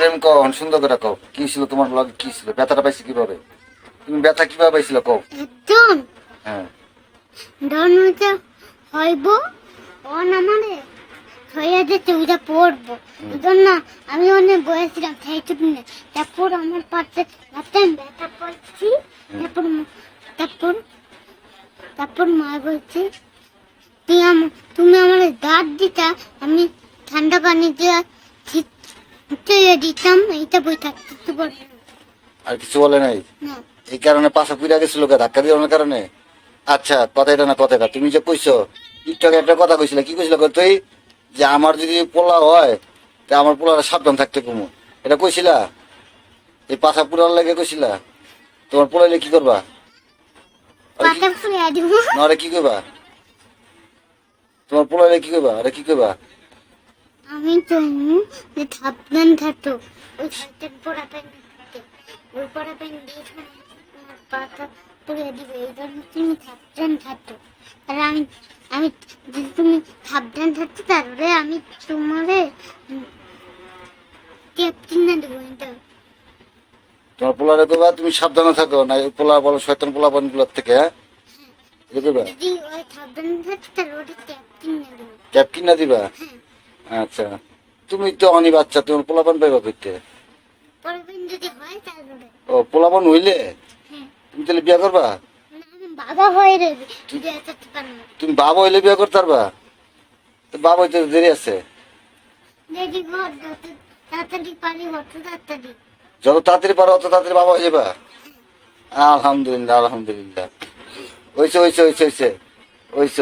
প্রেম কও সুন্দর করে কও কি ছিল তোমার লগে কি ছিল ব্যথাটা পাইছি কীভাবে? তুমি ব্যথা কীভাবে পাইছিল কও? একদম। হ্যাঁ। ধর্মটা হইব অন আমারে হইয়া যেতে ওইটা পড়ব। জন্য আমি অনেক বয়েছিলাম খাইতে না তারপর আমার পাশে আমি ব্যথা পাচ্ছি তারপর তারপর তারপর মা বলছে তুই আম- তুমি আমার দাঁত দিতা আমি ঠান্ডা পানি দিয়ে ছিটিয়ে দিতাম এইটা বই থাকতে। আর কিছু বলে নাই? এই কারণে পাশা পুরা গেছিল ধাক্কা দিয়ে কারণে? আচ্ছা কথা এটা না কথা এটা। তুমি যে কইছো টিকটকে একটা কথা কইছিলে কি কইছিল তুই? যে আমার যদি পোলা হয় তা আমার পোলার সাবধান থাকতে কমু। এটা কইছিলা? এই পাশা পুরার লাগে কইছিলা? তোমার পোলাইলে কি করবা? আরে কি- পাতা ফুলে দিব। কি কইবা? তোমার পোলাইলে কি কইবা? আরে কি কইবা? আমি চাইনি যে সাবধান থাকতো। ওই সাইটের পড়া প্যান্ট ওই পড়া প্যান্ট দিয়ে আমার পাটা পড়ে দিবে। এই জন্য তুমি সাবধান থাকতো। আর আমি আমি যদি তুমি সাবধান থাকতো তারপরে আমি তোমারে টেপ কিনে দেবো এটা। তোমার পোলারে কইবা তুমি সাবধানে থাকো। না এই পোলা বলো শয়তান পোলা গুলোর থেকে হ্যাঁ? কইবা যদি ওই সাবধান থাকতো টেপ কিনে দেবো। কিনা দিবা? হ্যাঁ। আচ্ছা। তুমি তো অনি বাচ্চা তোমার পোলাপান পাইবা করতে ও পোলাপান হইলে? হ্যাঁ। তুমি তাহলে বিয়া করবা? বাবা তুমি বাবা হইলে বিয়া করতে পারবা? তো বাবা হইতে দেরি আছে? যত তাড়াতাড়ি পারি অত তাড়াতাড়ি বাবা হয়ে যাবা? আলহামদুলিল্লাহ আলহামদুলিল্লাহ। হইছে হইছে হইছে হইছে। হইছে।